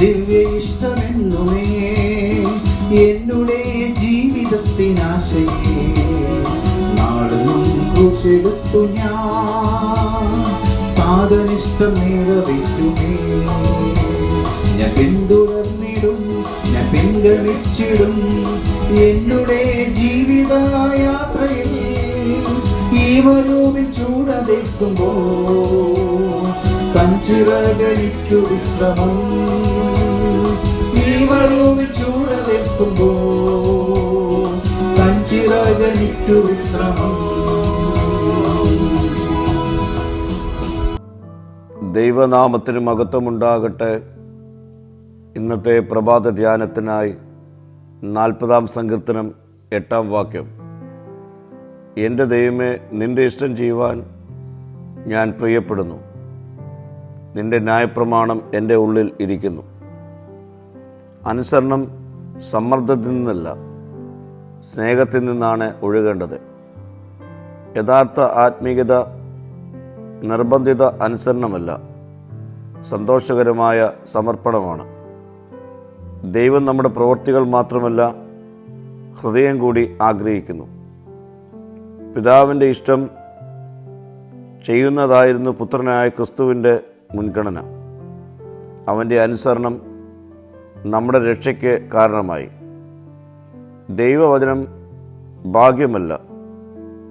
ദിവ്യ ഇഷ്ടമെന്നുമേ എന്നുടെ ജീവിതത്തിനാശയേ. നാളെന്നും കുശെടുത്തു ഞാൻ പാതനിഷ്ടം നിറവിറ്റുമേ ഞാൻ പിന്തുടർന്നിടും ഞാൻ പിൻഗമിച്ചിടും എന്നുടെ ജീവിത യാത്രയിൽ ഈ വരൂപിൽ വിശ്രമം ഈ വരൂപിൽ തഞ്ചിറകനിക്കു വിശ്രമം ദൈവനാമത്തിന് മഹത്വമുണ്ടാകട്ടെ. ഇന്നത്തെ പ്രഭാത ധ്യാനത്തിനായി നാൽപ്പതാം സങ്കീർത്തനം എട്ടാം വാക്യം. എന്റെ ദൈവമേ നിന്റെ ഇഷ്ടം ചെയ്യുവാൻ ഞാൻ പ്രിയപ്പെടുന്നു. നിന്റെ ന്യായപ്രമാണം എന്റെ ഉള്ളിൽ ഇരിക്കുന്നു. അനുസരണം സമ്മർദ്ദത്തിൽ നിന്നല്ല സ്നേഹത്തിൽ നിന്നാണ് ഒഴുകേണ്ടത്. യഥാർത്ഥ ആത്മീയത നിർബന്ധിത അനുസരണമല്ല സന്തോഷകരമായ സമർപ്പണമാണ്. ദൈവം നമ്മുടെ പ്രവൃത്തികൾ മാത്രമല്ല ഹൃദയം കൂടി ആഗ്രഹിക്കുന്നു. പിതാവിന്റെ ഇഷ്ടം ചെയ്യുന്നതായിരുന്നു പുത്രനായ ക്രിസ്തുവിന്റെ മുൻഗണന. അവന്റെ അനുസരണം നമ്മുടെ രക്ഷയ്ക്ക് കാരണമായി. ദൈവവചനം ഭാഗ്യമല്ല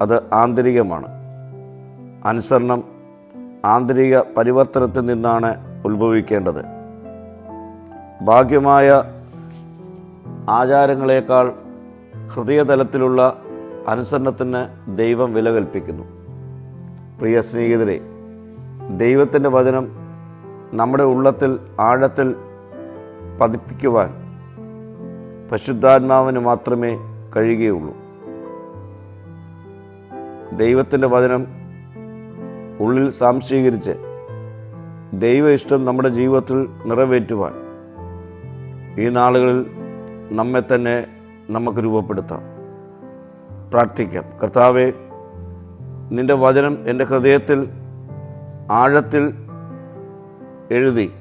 അത് ആന്തരികമാണ്. അനുസരണം ആന്തരിക പരിവർത്തനത്തിൽ നിന്നാണ് ഉത്ഭവിക്കേണ്ടത്. ഭാഗ്യമായ ആചാരങ്ങളെക്കാൾ ഹൃദയതലത്തിലുള്ള അനുസരണത്തിന് ദൈവം വില കൽപ്പിക്കുന്നു. പ്രിയ സ്നേഹിതരെ ദൈവത്തിന്റെ വചനം നമ്മുടെ ഉള്ളത്തിൽ ആഴത്തിൽ പതിപ്പിക്കുവാൻ പരിശുദ്ധാത്മാവിന് മാത്രമേ കഴിയുകയുള്ളൂ. ദൈവത്തിന്റെ വചനം ഉള്ളിൽ സാംശീകരിച്ച് ദൈവ ഇഷ്ടം നമ്മുടെ ജീവിതത്തിൽ നിറവേറ്റുവാൻ ഈ നാളുകളിൽ നമ്മെ തന്നെ നമുക്ക് രൂപപ്പെടുത്താം. പ്രാർത്ഥിക്കാം. കർത്താവെ നിന്റെ വചനം എന്റെ ഹൃദയത്തിൽ ആഴത്തിൽ എഴുതി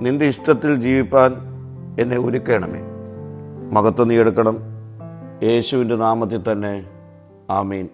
നിന്റെ ഇഷ്ടത്തിൽ ജീവിപ്പാൻ എന്നെ ഒരുക്കണമേ. മകത്വം നീ എടുക്കണം. യേശുവിന്റെ നാമത്തിൽ തന്നെ. ആമീൻ.